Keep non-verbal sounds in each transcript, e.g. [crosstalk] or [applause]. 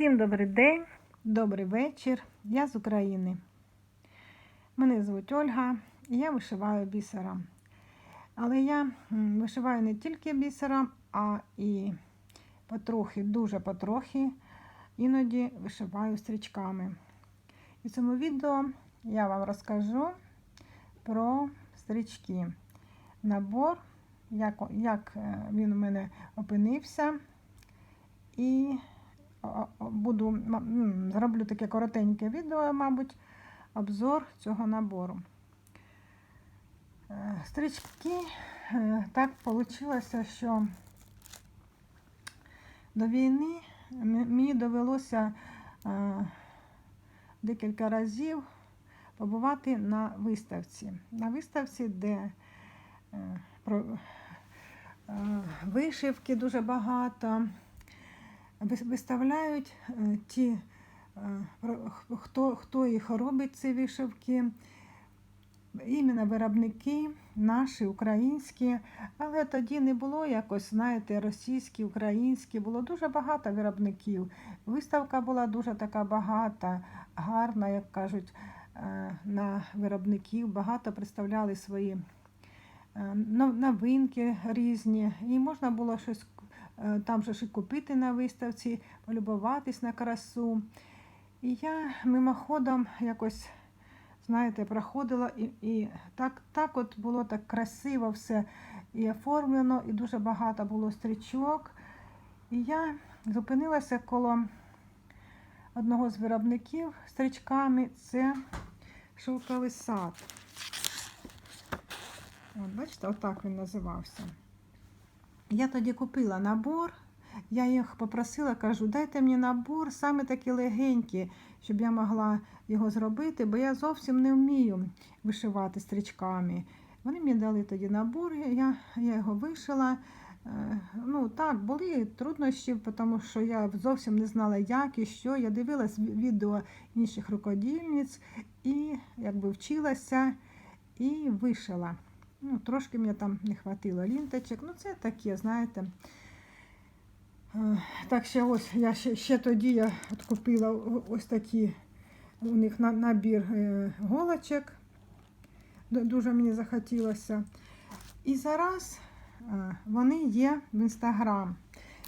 Всім добрий день, добрий вечір. Я з України. Мене звуть Ольга і я вишиваю бісером. Але я вишиваю не тільки бісером, а і потрохи, дуже потрохи, іноді вишиваю стрічками. І в цьому відео я вам розкажу про стрічки. Набор, як, е, він у мене опинився. І буду зроблю таке коротеньке відео, мабуть, обзор цього набору. Е, Стрічки е, так вийшло, що до війни мені довелося е, декілька разів побувати на виставці. На виставці, де вишивки дуже багато виставляють е, ті, е, хто, хто їх робить, ці вишивки, іменно виробники наші, українські, але тоді не було якось, знаєте, російські, українські, було дуже багато виробників. Виставка була дуже така багата, гарна, як кажуть, е, на виробників, багато представляли свої новинки різні, і можна було щось там же ж і купити на виставці, полюбуватись на красу. І я мимоходом якось, знаєте, проходила, і, і так, так от було так красиво все і оформлено, і дуже багато було стрічок. І я зупинилася коло одного з виробників стрічками, це шовковий сад. От, бачите, отак він називався. Я тоді купила набор, я їх попросила, кажу, дайте мені набор, саме такі легенькі, щоб я могла його зробити, бо я зовсім не вмію вишивати стрічками. Вони мені дали тоді набор, я, я його вишила. Е, Ну так, були труднощі, тому що я зовсім не знала, як і що. Я дивилась відео інших рукодільниць і якби вчилася і вишила. Ну, трошки мені там не хватило лінточок. Ну, це таке, знаєте. Е, Так, ще ось я ще, ще тоді я от купила ось такі у них на, набір е, голочок. Дуже мені захотілося. І зараз е, вони є в інстаграм.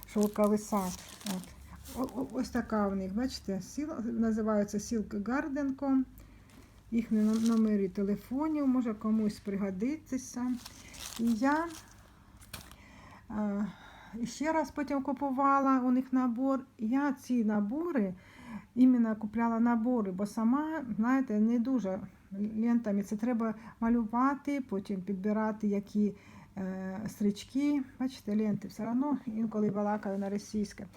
Шовковий сад. От. Ось така у них, бачите, сіл, називається Silk Garden.com. Nom- номери телефонів, може комусь пригодитися. І я е, ще раз потім купувала у них набор. Я ці набори іменно купляла набори, бо сама, знаєте, не дуже лентами. Це треба малювати, потім підбирати які е, стрічки. Бачите, ленти все одно інколи балакаю на російське.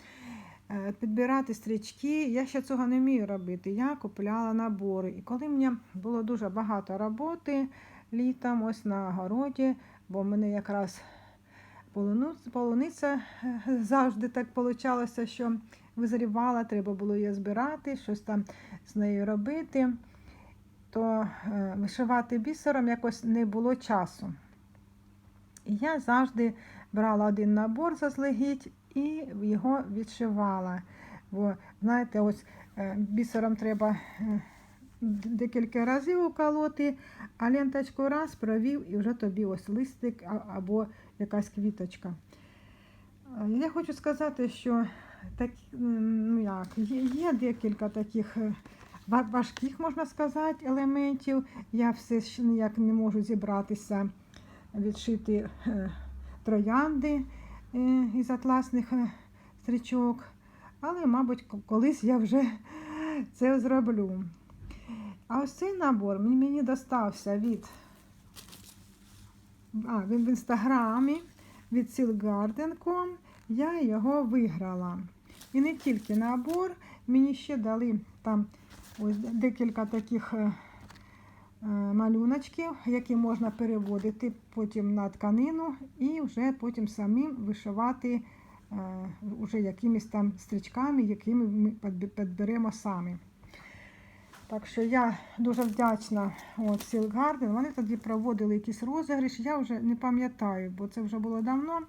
Е, Підбирати стрічки, я ще цього не вмію робити. Я купляла набори. І коли мені було дуже багато роботи літом, ось на городі, бо в мене якраз полуниця е, завжди так вийшло, що визрівала, треба було її збирати, щось там з нею робити, то е, вишивати бісером якось не було часу. І я завжди брала один набор заздалегідь і його відшивала. Бо, знаєте, ось е, бісером треба е, декілька разів уколоти, а ленточку раз провів і вже тобі ось листик або якась квіточка. Е, Я хочу сказати, що так, ну як, є, декілька таких важких, можна сказати, елементів. Я все ще ніяк не можу зібратися відшити троянди із атласних е, стрічок. Але, мабуть, колись я вже це зроблю. А ось цей набор мені, достався від а, він в інстаграмі від Silgarden.com. Я його виграла. І не тільки набор, мені ще дали там ось декілька таких е, е, малюночків, які можна переводити потім на тканину і вже потім самим вишивати е, уже якимись там стрічками, якими ми підберемо самі. Так що я дуже вдячна от, Silk Garden. Вони тоді проводили якісь розігріші, я вже не пам'ятаю, бо це вже було давно.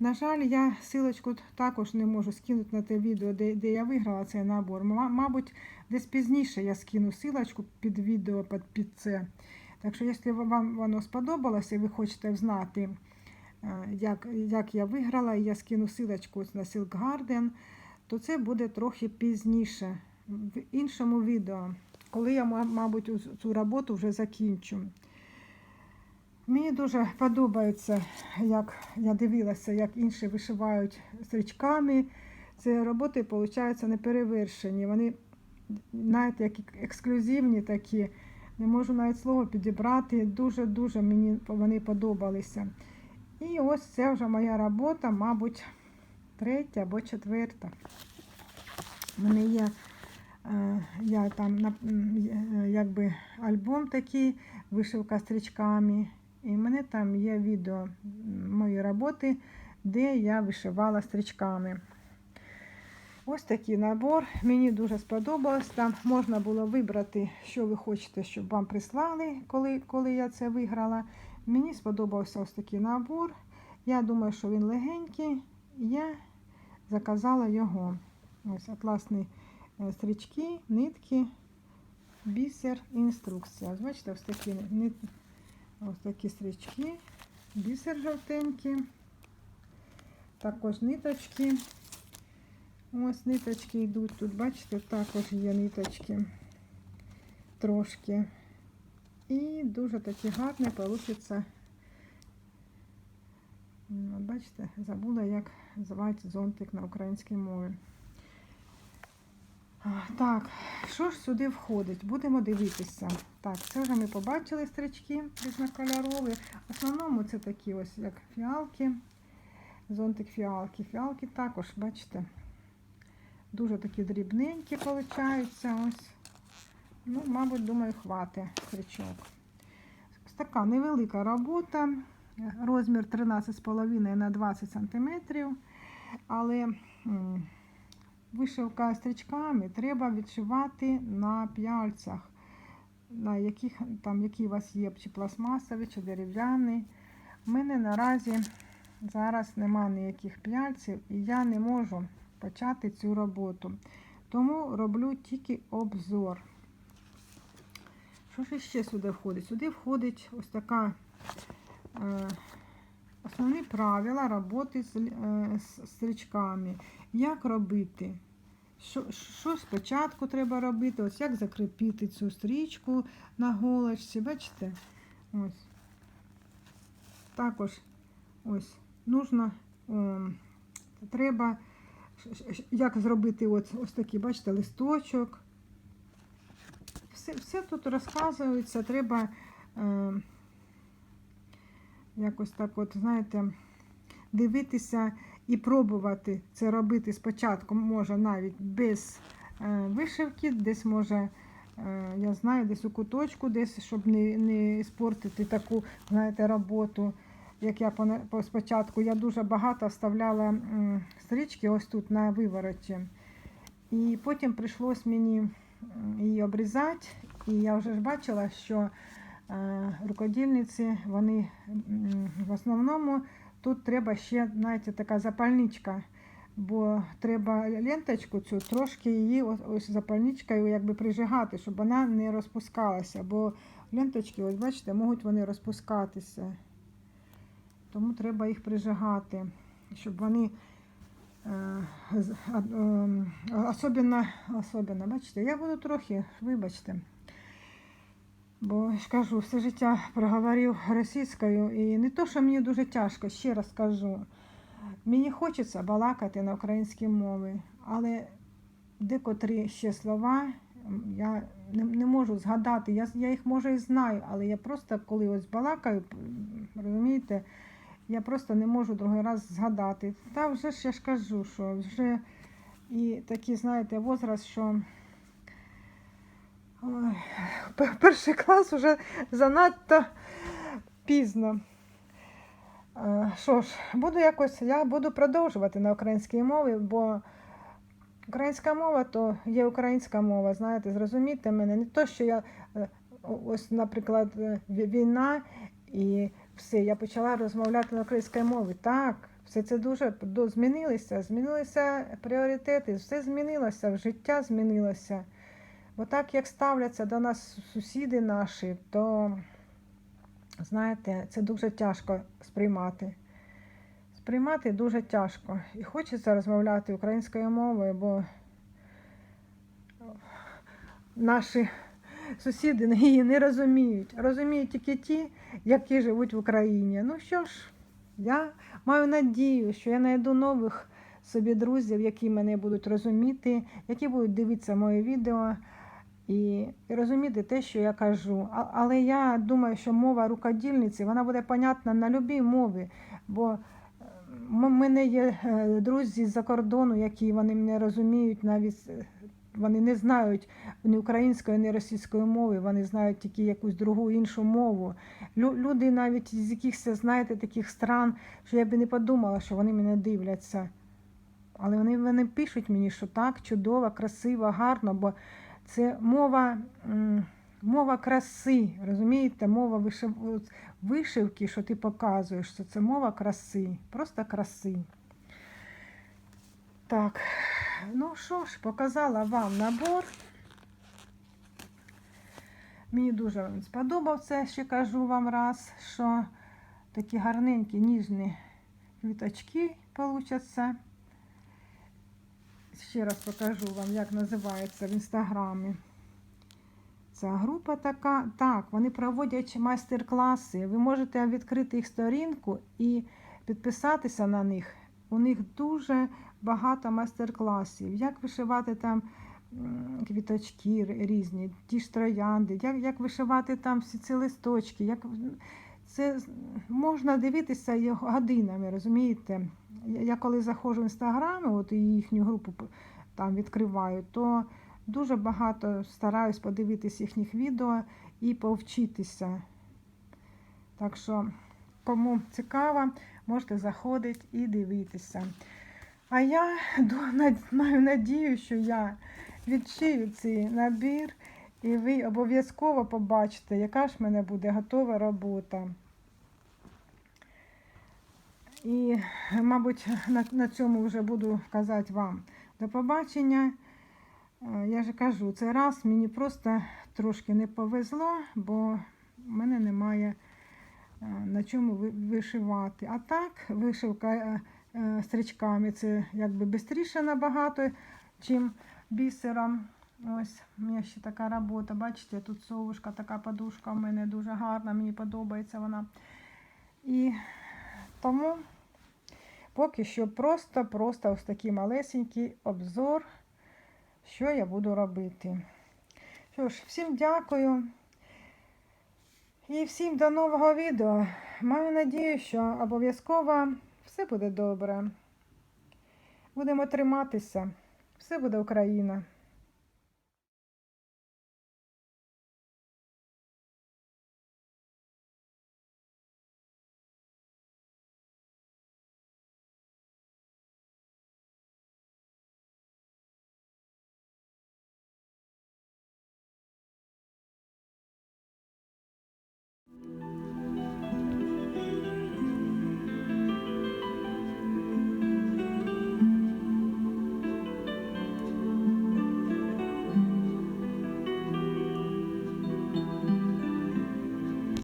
На жаль, я силочку також не можу скинути на те відео, де, де я виграла цей набор. Ма- Мабуть, десь пізніше я скину силочку під відео під, під це. Так що, якщо вам воно сподобалося і ви хочете знати, е, як, як я виграла, і я скину силочку на Silk Garden, то це буде трохи пізніше, в іншому відео, коли я, мабуть, цю роботу вже закінчу. Мені дуже подобається, як я дивилася, як інші вишивають стрічками. Ці роботи, виходить, неперевершені. Вони, знаєте, як ексклюзивні такі. Не можу навіть слово підібрати. Дуже-дуже мені вони подобалися. І ось це вже моя робота, мабуть, третя або четверта. У мене є е, я там, е, якби альбом такий, вишивка стрічками. І в мене там є відео м, мої роботи, де я вишивала стрічками. Ось такий набор. Мені дуже сподобалось. Там можна було вибрати, що ви хочете, щоб вам прислали, коли, коли я це виграла. Мені сподобався ось такий набор. Я думаю, що він легенький. Я заказала його. Ось атласні е, стрічки, нитки, бісер, інструкція. Бачите, ось такі, нит... ось такі стрічки, бісер жовтенький, також ниточки. Ось ниточки йдуть тут, бачите, також є ниточки трошки. І дуже такі получиться. М, От бачите, забула, як називається зонтик на українській мові. Так, що ж сюди входить? Будемо дивитися. Так, це вже ми побачили стрічки різнокольорові. В основному це такі ось як фіалки. Зонтик фіалки. Фіалки також, бачите, дуже такі дрібненькі получаються. Ось. Ну, мабуть, думаю, хватить стрічок. Ось така невелика робота. Розмір 13,5 на 20 см. Але вишивка стрічками треба відшивати на п'яльцях, на яких там які у вас є, чи пластмасові, чи дерев'яні. У мене наразі зараз нема ніяких п'яльців, і я не можу почати цю роботу. Тому роблю тільки обзор. Що ж ще сюди входить? Сюди входить ось така е, основні правила роботи з, е, з стрічками. Як робити? Що, що спочатку треба робити? Ось як закріпити цю стрічку на голочці. Бачите? Ось. Також ось нужно, ем, треба, як зробити ось, ось такий, бачите, листочок. Все, все тут розказується, треба е, якось так, от, знаєте, дивитися і пробувати це робити спочатку, може навіть без е, вишивки, десь може, е, я знаю, десь у куточку, десь, щоб не, не спортити таку, знаєте, роботу. Як я спочатку, я дуже багато вставляла стрічки ось тут на вивороті. І потім прийшлось мені її обрізати. І я вже ж бачила, що е, рукодільниці, вони в основному тут треба ще, знаєте, така запальничка, бо треба ленточку цю трошки її ось, запальничкою якби прижигати, щоб вона не розпускалася. Бо ленточки, ось бачите, можуть вони розпускатися. Тому треба їх прижигати, щоб вони е, ем, особенно, особенно, бачите, я буду трохи, вибачте. Бо ж кажу, все життя проговорив російською, і не то, що мені дуже тяжко, ще раз кажу. Мені хочеться балакати на українській мові, але декотрі ще слова я не, не можу згадати. Я, я їх може і знаю, але я просто коли ось балакаю, розумієте, я просто не можу другий раз згадати. Та вже ж я ж кажу, що вже і такий, знаєте, возраст, що ой, перший клас вже занадто пізно. Е, Що ж, буду якось, я буду продовжувати на українській мові, бо українська мова то є українська мова, знаєте, зрозумійте мене. Не то, що я е, ось, наприклад, е, війна і все, я почала розмовляти на українській мові. Так, Все це дуже змінилося, змінилися пріоритети, все змінилося, життя змінилося. Бо так як ставляться до нас сусіди наші, то знаєте, це дуже тяжко сприймати. Сприймати дуже тяжко. І хочеться розмовляти українською мовою, бо наші сусіди її не розуміють. Розуміють тільки ті, які живуть в Україні. Ну що ж, я маю надію, що я знайду нових собі друзів, які мене будуть розуміти, які будуть дивитися моє відео і, розуміти те, що я кажу. А, але я думаю, що мова рукодільниці вона буде понятна на будь-якій мові, бо е, м- мене є е, друзі з-за кордону, які вони мене розуміють, навіть е, вони не знають ні української, ні російської мови, вони знають тільки якусь другу іншу мову. Лю- Люди навіть з якихось, знаєте, таких стран, що я би не подумала, що вони мене дивляться. Але вони, вони пишуть мені, що так, чудово, красиво, гарно, бо це мова, мова краси, розумієте, мова вишив, вишивки, що ти показуєш, що це мова краси, просто краси. Так, ну що ж, показала вам набор. Мені дуже він сподобався, ще кажу вам раз, що такі гарненькі ніжні квіточки получаться. Ще раз покажу вам, як називається в інстаграмі. Ця група така. Так, вони проводять майстер-класи. Ви можете відкрити їх сторінку і підписатися на них. У них дуже багато майстер-класів. Як вишивати там квіточки різні, ті ж троянди, як, як вишивати там всі ці листочки. Як... Це можна дивитися його годинами, розумієте? Я коли заходжу в інстаграм, от і їхню групу там відкриваю, то дуже багато стараюсь подивитись їхніх відео і повчитися. Так що, кому цікаво, можете заходити і дивитися. А я [laughs] маю надію, що я відшию цей набір, і ви обов'язково побачите, яка ж в мене буде готова робота. І, мабуть, на, на цьому вже буду казати вам до побачення. Е, Я же кажу, цей раз мені просто трошки не повезло, бо в мене немає е, на чому вишивати. А так, вишивка е, стрічками це якби швидше набагато, чим бісером. Ось у мене ще така робота. Бачите, тут совушка, така подушка у мене дуже гарна, мені подобається вона. І тому поки що просто-просто ось такий малесенький обзор, що я буду робити. Що ж, всім дякую. І всім до нового відео. Маю надію, що обов'язково все буде добре. Будемо триматися. Все буде Україна.